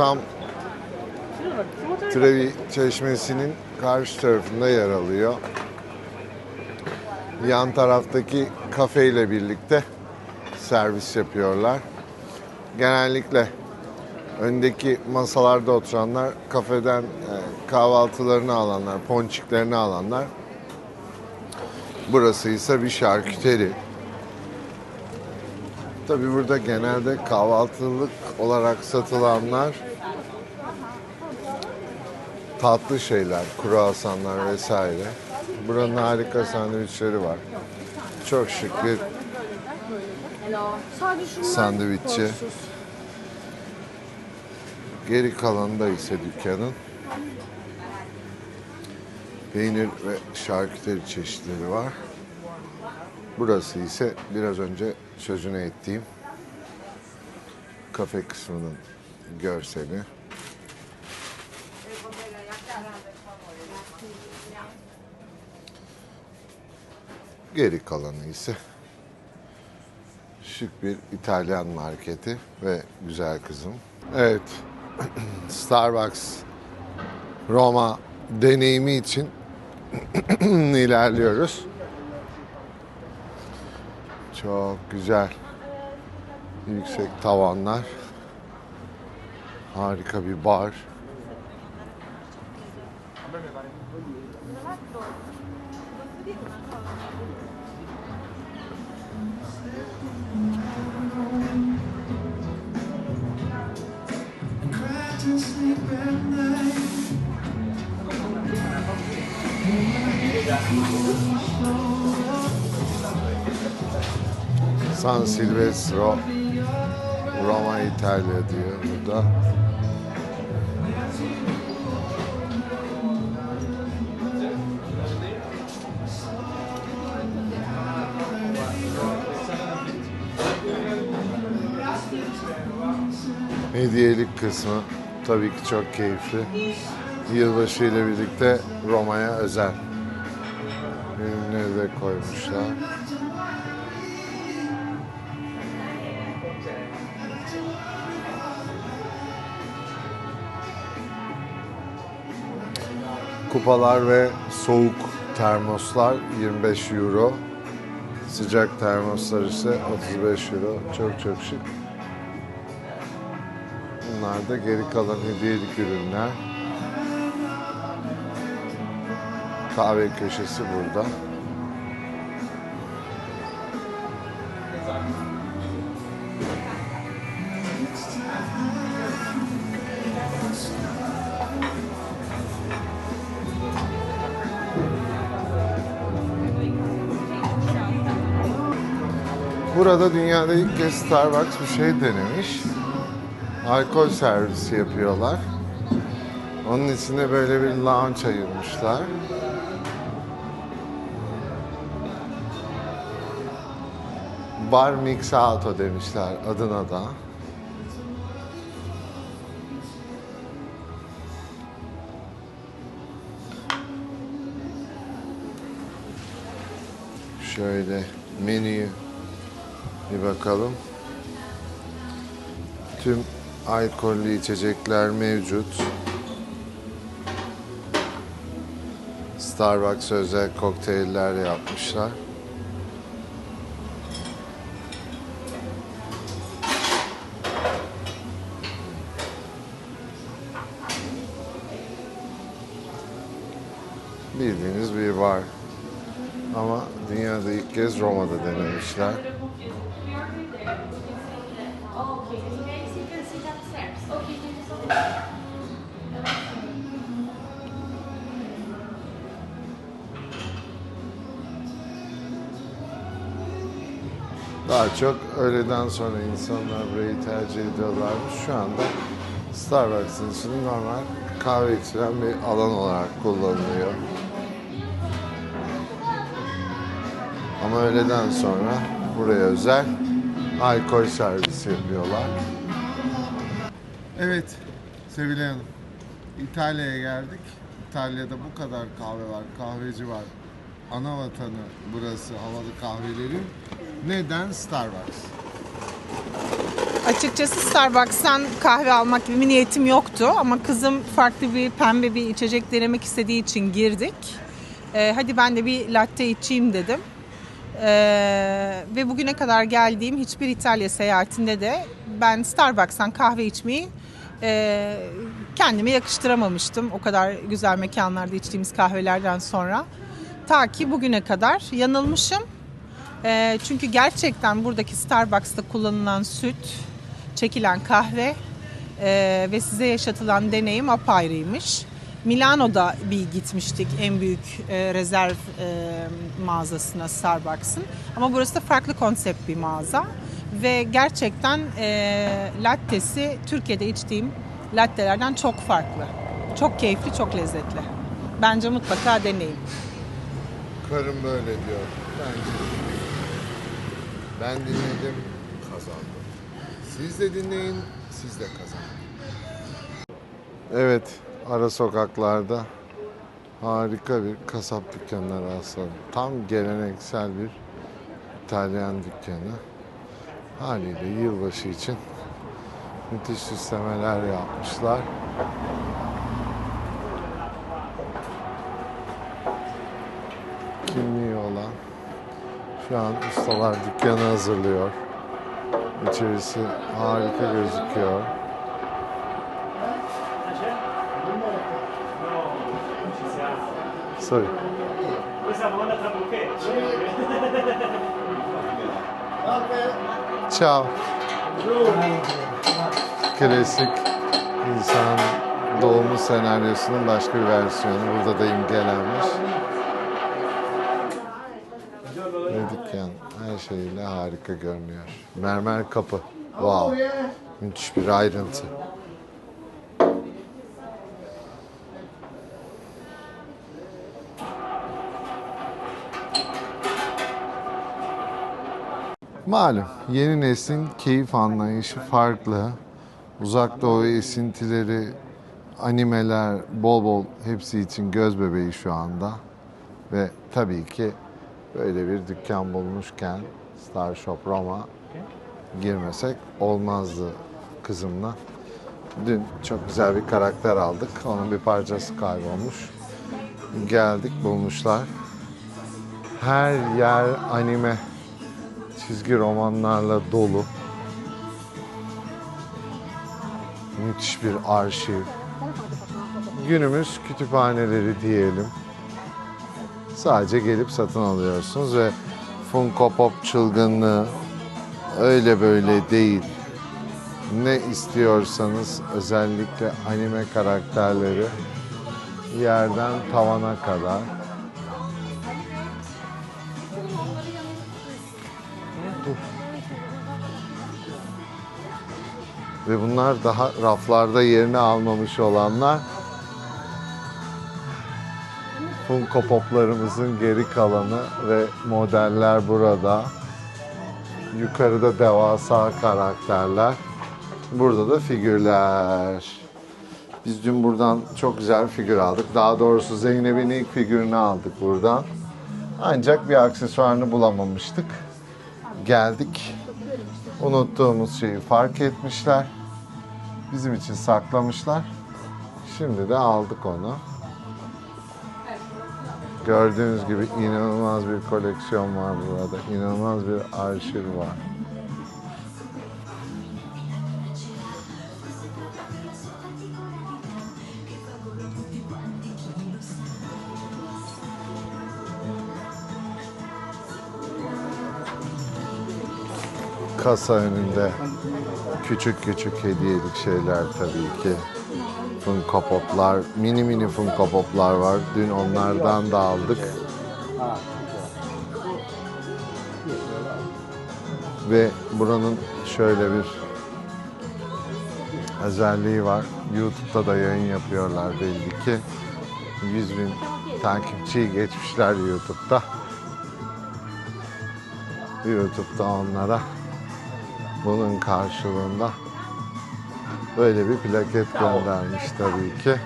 tam Trevi Çeşmesi'nin karşı tarafında yer alıyor. Yan taraftaki kafe ile birlikte servis yapıyorlar. Genellikle öndeki masalarda oturanlar kafeden e, kahvaltılarını alanlar, ponçiklerini alanlar. Burası ise bir şarküteri. Tabi burada genelde kahvaltılık olarak satılanlar tatlı şeyler, kruvasanlar vesaire. Buranın harika sandviçleri var. Çok şık bir Sandviççi. Geri kalanında ise dükkanın peynir ve şarküteri çeşitleri var. Burası ise biraz önce sözünü ettiğim kafe kısmının görseli. Geri kalanı ise şık bir İtalyan marketi ve güzel kızım. Evet, Starbucks Roma deneyimi için ilerliyoruz. Çok güzel. Yüksek tavanlar. Harika bir bar. San Silvestro Roma İtalya diyor burada. Hediyelik kısmı tabii ki çok keyifli. Yılbaşı ile birlikte Roma'ya özel koymuşlar. Kupalar ve soğuk termoslar 25 euro. Sıcak termoslar ise 35 euro. Çok çok şık. Bunlar da geri kalan hediyelik ürünler. Kahve köşesi burada. Burada dünyada ilk kez Starbucks bir şey denemiş. Alkol servisi yapıyorlar. Onun içine böyle bir lounge ayırmışlar. Bar Mix Auto demişler adına da. Şöyle menüyü bir bakalım. Tüm alkollü içecekler mevcut. Starbucks özel kokteyller yapmışlar. Bildiğiniz bir bar. Ama dünyada ilk kez Roma'da denemişler. Okay, next you can sit upstairs. Okay, thank you so much. Daha çok öğleden sonra insanlar burayı tercih ediyorlarmış. Şu anda Starbucks'ın içinde normal kahve içilen bir alan olarak kullanılıyor. Ama öğleden sonra buraya özel alkol servisi yapıyorlar. Evet Sevilay Hanım. İtalya'ya geldik. İtalya'da bu kadar kahve var, kahveci var. Ana vatanı burası havalı kahvelerin. Neden Starbucks? Açıkçası Starbucks'tan kahve almak gibi bir niyetim yoktu ama kızım farklı bir pembe bir içecek denemek istediği için girdik. Ee, hadi ben de bir latte içeyim dedim. Ee, ve bugüne kadar geldiğim hiçbir İtalya seyahatinde de ben Starbucks'tan kahve içmeyi e, kendime yakıştıramamıştım. O kadar güzel mekanlarda içtiğimiz kahvelerden sonra. Ta ki bugüne kadar yanılmışım. Ee, çünkü gerçekten buradaki Starbucks'ta kullanılan süt, çekilen kahve e, ve size yaşatılan deneyim apayrıymış. Milano'da bir gitmiştik en büyük e, rezerv e, mağazasına Starbucks'ın. Ama burası da farklı konsept bir mağaza. Ve gerçekten e, lattesi Türkiye'de içtiğim lattelerden çok farklı. Çok keyifli, çok lezzetli. Bence mutlaka deneyin. Karım böyle diyor. Bence. Ben dinledim, kazandım. Siz de dinleyin, siz de kazanın. Evet, ara sokaklarda harika bir kasap dükkanına rastladım. Tam geleneksel bir İtalyan dükkanı. Haliyle yılbaşı için müthiş süslemeler yapmışlar. kimliği olan şu an ustalar dükkanı hazırlıyor. İçerisi harika gözüküyor. Sorry. Ciao. Klasik insan doğumu senaryosunun başka bir versiyonu. Burada da imgelenmiş. Ve dükkan her şeyiyle harika görünüyor. Mermer kapı. Wow. Müthiş bir ayrıntı. Malum yeni neslin keyif anlayışı farklı. Uzak doğu esintileri, animeler bol bol hepsi için göz bebeği şu anda. Ve tabii ki böyle bir dükkan bulmuşken Star Shop Roma girmesek olmazdı kızımla. Dün çok güzel bir karakter aldık. Onun bir parçası kaybolmuş. Geldik bulmuşlar. Her yer anime çizgi romanlarla dolu. Müthiş bir arşiv. Günümüz kütüphaneleri diyelim. Sadece gelip satın alıyorsunuz ve Funko Pop çılgınlığı öyle böyle değil. Ne istiyorsanız özellikle anime karakterleri yerden tavana kadar ve bunlar daha raflarda yerini almamış olanlar Funko Pop'larımızın geri kalanı ve modeller burada. Yukarıda devasa karakterler. Burada da figürler. Biz dün buradan çok güzel figür aldık. Daha doğrusu Zeynep'in ilk figürünü aldık buradan. Ancak bir aksesuarını bulamamıştık. Geldik. Unuttuğumuz şeyi fark etmişler. Bizim için saklamışlar. Şimdi de aldık onu. Gördüğünüz gibi inanılmaz bir koleksiyon var burada. İnanılmaz bir arşiv var. Kasa önünde küçük küçük hediyelik şeyler tabii ki. Funko Pop'lar, mini mini Funko Pop'lar var. Dün onlardan da aldık. Ve buranın şöyle bir özelliği var. YouTube'da da yayın yapıyorlar belli ki. 100 bin takipçiyi geçmişler YouTube'da. YouTube'da onlara bunun karşılığında böyle bir plaket göndermiş tabii ki.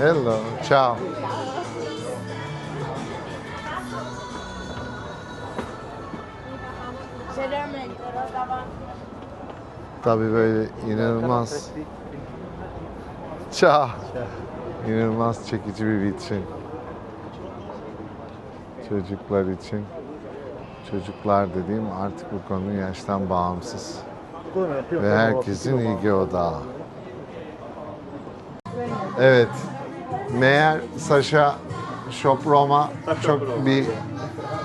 Eh, ¿Qué Tabii böyle inanılmaz. Ciao. İnanılmaz çekici bir vitrin. Çocuklar için. Çocuklar dediğim artık bu konu yaştan bağımsız. Ve herkesin ilgi odağı. Evet. Meğer Sasha Shop Roma çok bir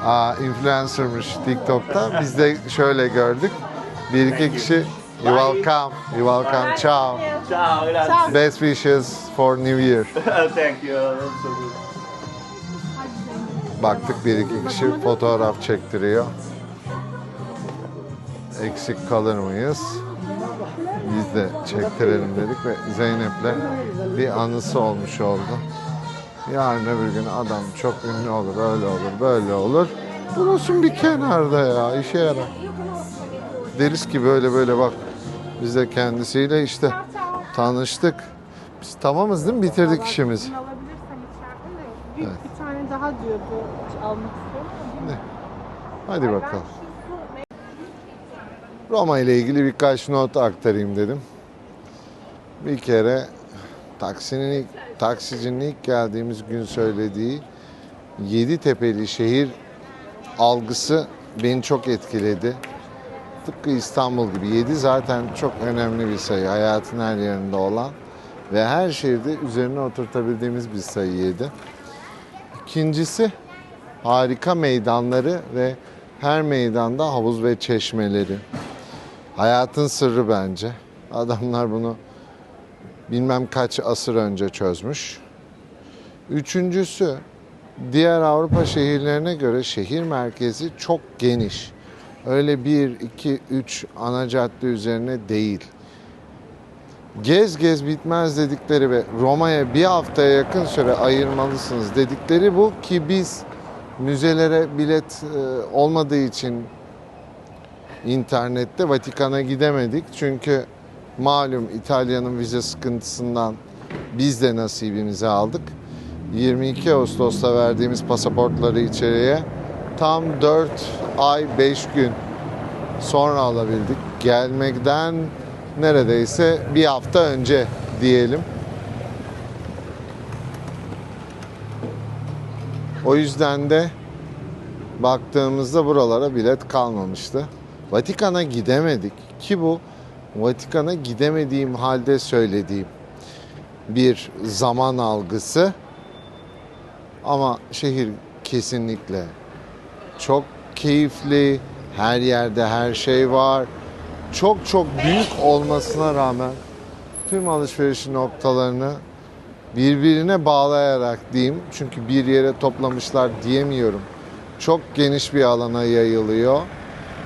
aa, influencermış TikTok'ta. Biz de şöyle gördük. Bir iki kişi You welcome, you welcome, ciao. Ciao, grazie. Best wishes for New Year. Thank you. Baktık bir iki kişi fotoğraf çektiriyor. Eksik kalır mıyız? Biz de çektirelim dedik ve Zeynep'le bir anısı olmuş oldu. Yarın öbür gün adam çok ünlü olur, öyle olur, böyle olur. Durursun bir kenarda ya, işe yarar. Deriz ki böyle böyle bak. Biz de kendisiyle işte tanıştık. Biz tamamız değil mi? Bitirdik işimizi. Alabilirsem içeriden de büyük Evet. bir tane daha diyordu almak istiyorum. Hadi bakalım. Roma ile ilgili birkaç not aktarayım dedim. Bir kere taksinin ilk, taksicinin ilk geldiğimiz gün söylediği Yeditepe'li şehir algısı beni çok etkiledi. Tıpkı İstanbul gibi. 7 zaten çok önemli bir sayı. Hayatın her yerinde olan ve her şehirde üzerine oturtabildiğimiz bir sayı 7. İkincisi harika meydanları ve her meydanda havuz ve çeşmeleri. Hayatın sırrı bence. Adamlar bunu bilmem kaç asır önce çözmüş. Üçüncüsü diğer Avrupa şehirlerine göre şehir merkezi çok geniş. Öyle bir, iki, üç ana cadde üzerine değil. Gez gez bitmez dedikleri ve Roma'ya bir haftaya yakın süre ayırmalısınız dedikleri bu ki biz müzelere bilet e, olmadığı için internette Vatikan'a gidemedik. Çünkü malum İtalya'nın vize sıkıntısından biz de nasibimizi aldık. 22 Ağustos'ta verdiğimiz pasaportları içeriye tam 4 ay 5 gün sonra alabildik. Gelmekten neredeyse bir hafta önce diyelim. O yüzden de baktığımızda buralara bilet kalmamıştı. Vatikan'a gidemedik ki bu Vatikan'a gidemediğim halde söylediğim bir zaman algısı ama şehir kesinlikle çok keyifli. Her yerde her şey var. Çok çok büyük olmasına rağmen tüm alışveriş noktalarını birbirine bağlayarak diyeyim. Çünkü bir yere toplamışlar diyemiyorum. Çok geniş bir alana yayılıyor.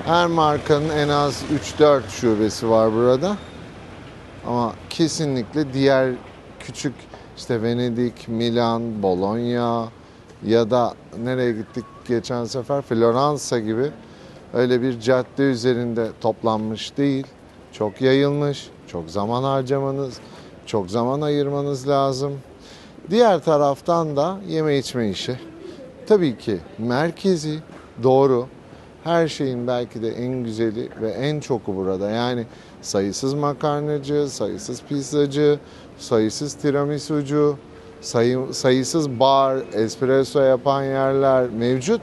Her markanın en az 3-4 şubesi var burada. Ama kesinlikle diğer küçük işte Venedik, Milan, Bologna ya da nereye gittik geçen sefer Floransa gibi öyle bir cadde üzerinde toplanmış değil. Çok yayılmış, çok zaman harcamanız, çok zaman ayırmanız lazım. Diğer taraftan da yeme içme işi. Tabii ki merkezi doğru. Her şeyin belki de en güzeli ve en çoku burada. Yani sayısız makarnacı, sayısız pizzacı, sayısız tiramisucu, sayı, sayısız bar, espresso yapan yerler mevcut.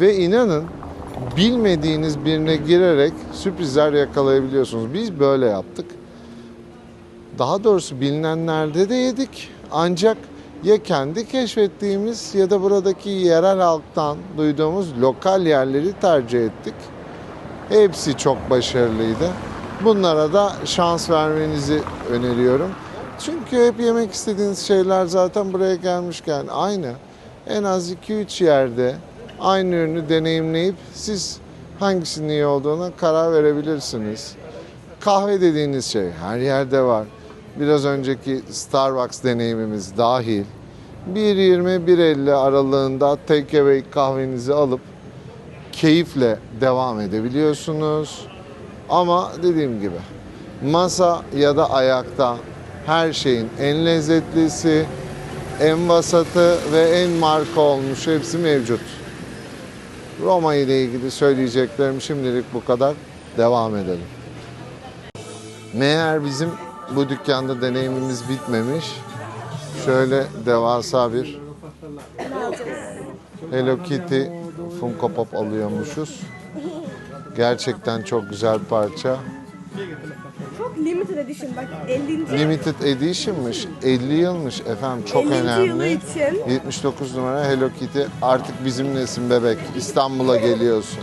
Ve inanın bilmediğiniz birine girerek sürprizler yakalayabiliyorsunuz. Biz böyle yaptık. Daha doğrusu bilinenlerde de yedik. Ancak ya kendi keşfettiğimiz ya da buradaki yerel halktan duyduğumuz lokal yerleri tercih ettik. Hepsi çok başarılıydı. Bunlara da şans vermenizi öneriyorum. Çünkü hep yemek istediğiniz şeyler zaten buraya gelmişken aynı. En az 2-3 yerde aynı ürünü deneyimleyip siz hangisinin iyi olduğuna karar verebilirsiniz. Kahve dediğiniz şey her yerde var. Biraz önceki Starbucks deneyimimiz dahil. 1.20-1.50 aralığında take away kahvenizi alıp keyifle devam edebiliyorsunuz. Ama dediğim gibi masa ya da ayakta her şeyin en lezzetlisi, en vasatı ve en marka olmuş hepsi mevcut. Roma ile ilgili söyleyeceklerim şimdilik bu kadar. Devam edelim. Meğer bizim bu dükkanda deneyimimiz bitmemiş. Şöyle devasa bir Hello Kitty Funko Pop alıyormuşuz. Gerçekten çok güzel parça. Çok limited edition bak 50. Limited Edition'mış. 50 yılmış efendim. Çok 50. önemli. yılı için 79 numara Hello Kitty. Artık bizimlesin bebek. İstanbul'a geliyorsun.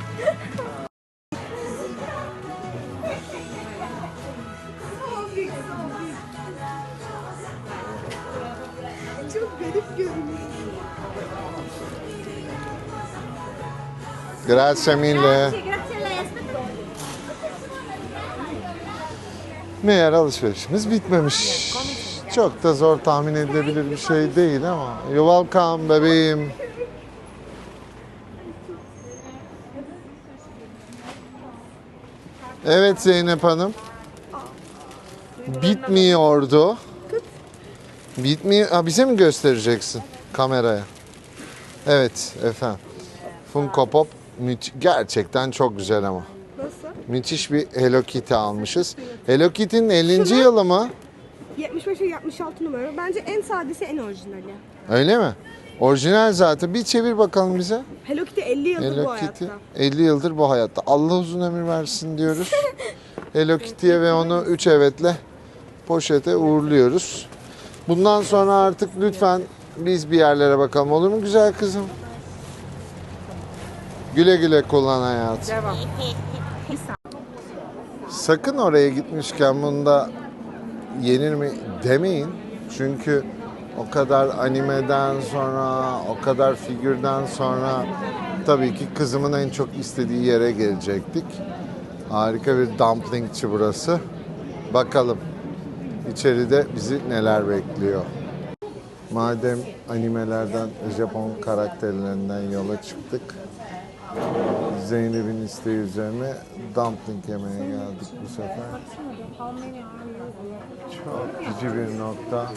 çok garip görünüyor. Grazie mille. Meğer alışverişimiz bitmemiş. Çok da zor tahmin edilebilir bir şey değil ama. You welcome bebeğim. Evet Zeynep Hanım. Bitmiyordu. Bitmiyor. Ha, bize mi göstereceksin kameraya? Evet efendim. Funko Pop gerçekten çok güzel ama. Müthiş bir Hello Kitty almışız. Hello Kitty'nin 50. yılı mı? 75 ve 66 numara. Bence en sadesi en orijinali. Öyle mi? Orijinal zaten. Bir çevir bakalım bize. Hello Kitty 50 yıldır bu Hello hayatta. Kitty 50 yıldır bu hayatta. Allah uzun ömür versin diyoruz. Hello Kitty'ye ve onu 3 evetle poşete uğurluyoruz. Bundan sonra artık lütfen biz bir yerlere bakalım olur mu güzel kızım? Güle güle kullan hayatım. Devam. Sakın oraya gitmişken bunda yenir mi demeyin. Çünkü o kadar animeden sonra, o kadar figürden sonra tabii ki kızımın en çok istediği yere gelecektik. Harika bir dumplingçi burası. Bakalım içeride bizi neler bekliyor. Madem animelerden, Japon karakterlerinden yola çıktık. Zeynep'in isteği üzerine dumpling yemeye geldik bu sefer. Çok cici bir nokta.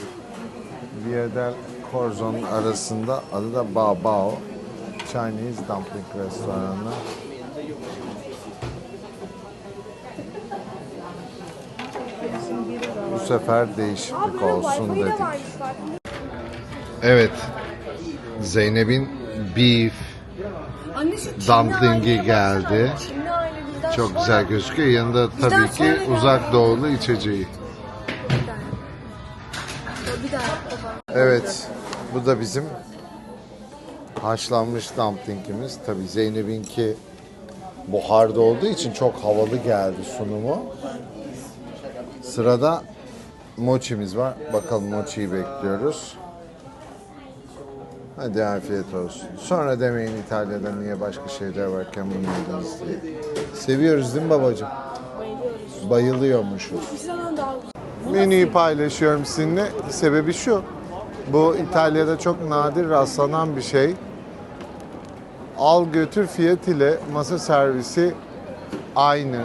Via del Corzon arasında adı da Bao Bao Chinese Dumpling Restoranı. Bu sefer değişiklik olsun dedik. Evet. Zeynep'in beef Dumplingi geldi. çok güzel gözüküyor. Yanında tabii ki uzak doğulu içeceği. Evet. Bu da bizim haşlanmış dumplingimiz. Tabii Zeynep'inki buharda olduğu için çok havalı geldi sunumu. Sırada mochimiz var. Bakalım mochiyi bekliyoruz. Hadi afiyet olsun. Sonra demeyin İtalya'da niye başka şeyler varken bunu yediniz diye. Seviyoruz değil mi babacığım? Bayılıyoruz. Bayılıyormuşuz. Daha Menüyü paylaşıyorum sizinle. Sebebi şu. Bu İtalya'da çok nadir rastlanan bir şey. Al götür fiyat ile masa servisi aynı.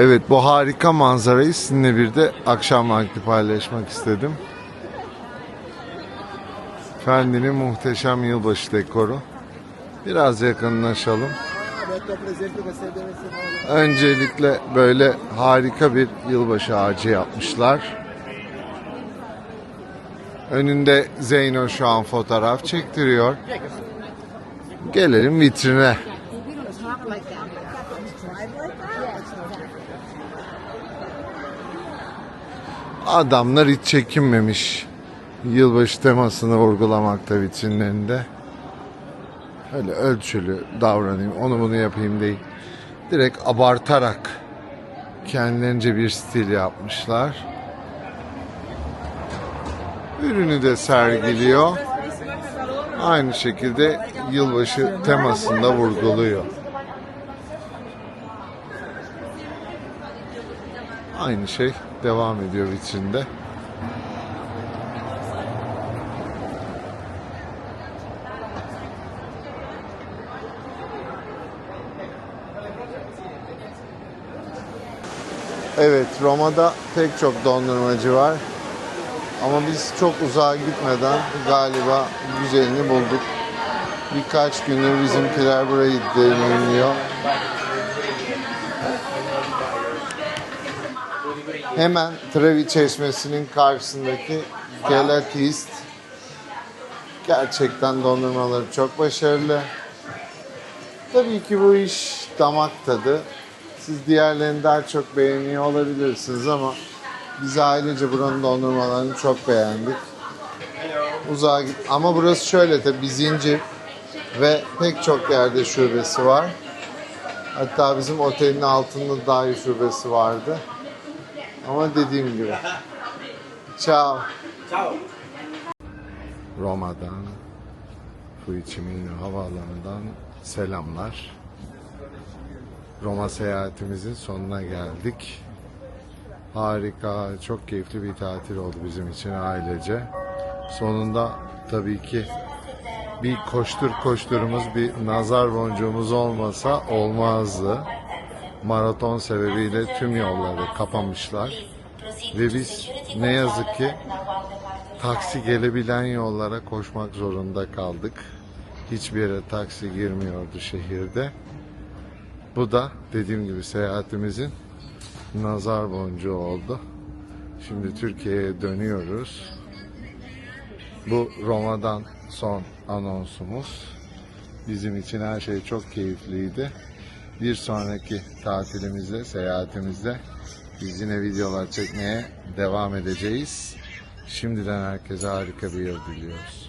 Evet bu harika manzarayı sizinle bir de akşam vakti paylaşmak istedim. Fendi'nin muhteşem yılbaşı dekoru. Biraz yakınlaşalım. Öncelikle böyle harika bir yılbaşı ağacı yapmışlar. Önünde Zeyno şu an fotoğraf çektiriyor. Gelelim vitrine. Adamlar hiç çekinmemiş. Yılbaşı temasını vurgulamakta vitrinlerinde. Öyle ölçülü davranayım, onu bunu yapayım değil. Direkt abartarak kendilerince bir stil yapmışlar. Ürünü de sergiliyor. Aynı şekilde yılbaşı temasında vurguluyor. Aynı şey devam ediyor vitrinde. Evet, Roma'da pek çok dondurmacı var. Ama biz çok uzağa gitmeden galiba güzelini bulduk. Birkaç gündür bizimkiler burayı deneyimliyor. Hemen Trevi Çeşmesi'nin karşısındaki Gelatist gerçekten dondurmaları çok başarılı. Tabii ki bu iş damak tadı. Siz diğerlerini daha çok beğeniyor olabilirsiniz ama biz ailece buranın dondurmalarını çok beğendik. Uzağa git ama burası şöyle tabii bir zincir ve pek çok yerde şubesi var. Hatta bizim otelin altında dahi şubesi vardı. Ama dediğim gibi. Ciao. Ciao. Roma'dan, Fuicimino havaalanından selamlar. Roma seyahatimizin sonuna geldik. Harika, çok keyifli bir tatil oldu bizim için ailece. Sonunda tabii ki bir koştur koşturumuz, bir nazar boncuğumuz olmasa olmazdı. Maraton sebebiyle tüm yolları kapamışlar. Ve biz ne yazık ki taksi gelebilen yollara koşmak zorunda kaldık. Hiçbir yere taksi girmiyordu şehirde. Bu da dediğim gibi seyahatimizin nazar boncuğu oldu. Şimdi Türkiye'ye dönüyoruz. Bu Roma'dan son anonsumuz. Bizim için her şey çok keyifliydi. Bir sonraki tatilimizde, seyahatimizde biz yine videolar çekmeye devam edeceğiz. Şimdiden herkese harika bir yıl diliyoruz.